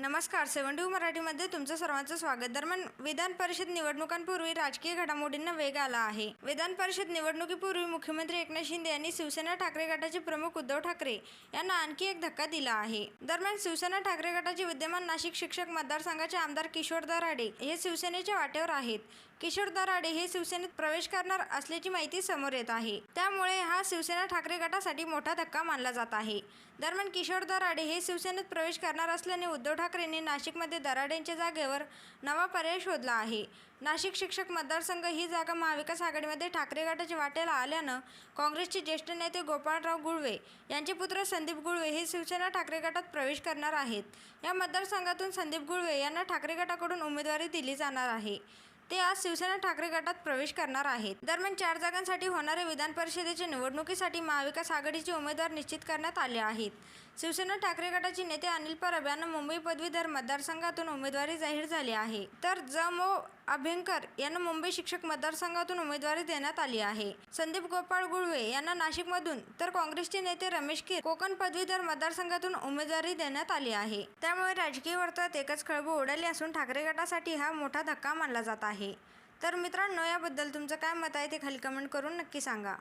नमस्कार सेवन टू मराठीमध्ये तुमचं सर्वांचं स्वागत. दरम्यान विधान परिषद निवडणुकांपूर्वी राजकीय घडामोडींना वेग आला आहे. विधान परिषद निवडणुकीपूर्वी मुख्यमंत्री एकनाथ शिंदे यांनी शिवसेना ठाकरे गटाचे प्रमुख उद्धव ठाकरे यांना आणखी एक धक्का दिला आहे. दरम्यान शिवसेना ठाकरे गटाचे विद्यमान नाशिक शिक्षक मतदारसंघाचे आमदार किशोर दराडे हे शिवसेनेच्या वाटेवर आहेत. किशोर दराडे हे शिवसेनेत प्रवेश करणार असल्याची माहिती समोर येत आहे. त्यामुळे हा शिवसेना ठाकरे गटासाठी मोठा धक्का मानला जात आहे. दरम्यान किशोर दराडे हे शिवसेनेत प्रवेश करणार असल्याने उद्धव ठाकरेंनी नाशिकमध्ये दराडेंच्या जागेवर नवा पर्याय शोधला आहे. नाशिक शिक्षक मतदारसंघ ही जागा महाविकास आघाडीमध्ये ठाकरे गटाच्या वाटेला आल्यानं काँग्रेसचे ज्येष्ठ नेते गोपाळराव गुळवे यांचे पुत्र संदीप गुळवे हे शिवसेना ठाकरे गटात प्रवेश करणार आहेत. या मतदारसंघातून संदीप गुळवे यांना ठाकरे गटाकडून उमेदवारी दिली जाणार आहे. ते आज शिवसेना ठाकरे गटात प्रवेश करणार आहेत. दरम्यान चार जागांसाठी होणाऱ्या विधान परिषदेच्या निवडणुकीसाठी महाविकास आघाडीचे उमेदवार निश्चित करण्यात आले आहेत. शिवसेना ठाकरे गटाचे नेते अनिल परब यांना मुंबई पदवीधर मतदारसंघातून उमेदवारी जाहीर झाली आहे. तर जमो अभ्यंकर यांना मुंबई शिक्षक मतदारसंघातून उमेदवारी देण्यात आली आहे. संदीप गोपाळ गुळवे यांना नाशिकमधून तर काँग्रेसचे नेते रमेश खीर कोकण पदवीधर मतदारसंघातून उमेदवारी देण्यात आली आहे. त्यामुळे राजकीय वर्तुळात एकच खळबळ उडाली असून ठाकरे गटासाठी हा मोठा धक्का मानला जात आहे. तर मित्रांनो याबद्दल तुमचं काय मत आहे ते खाली कमेंट करून नक्की सांगा.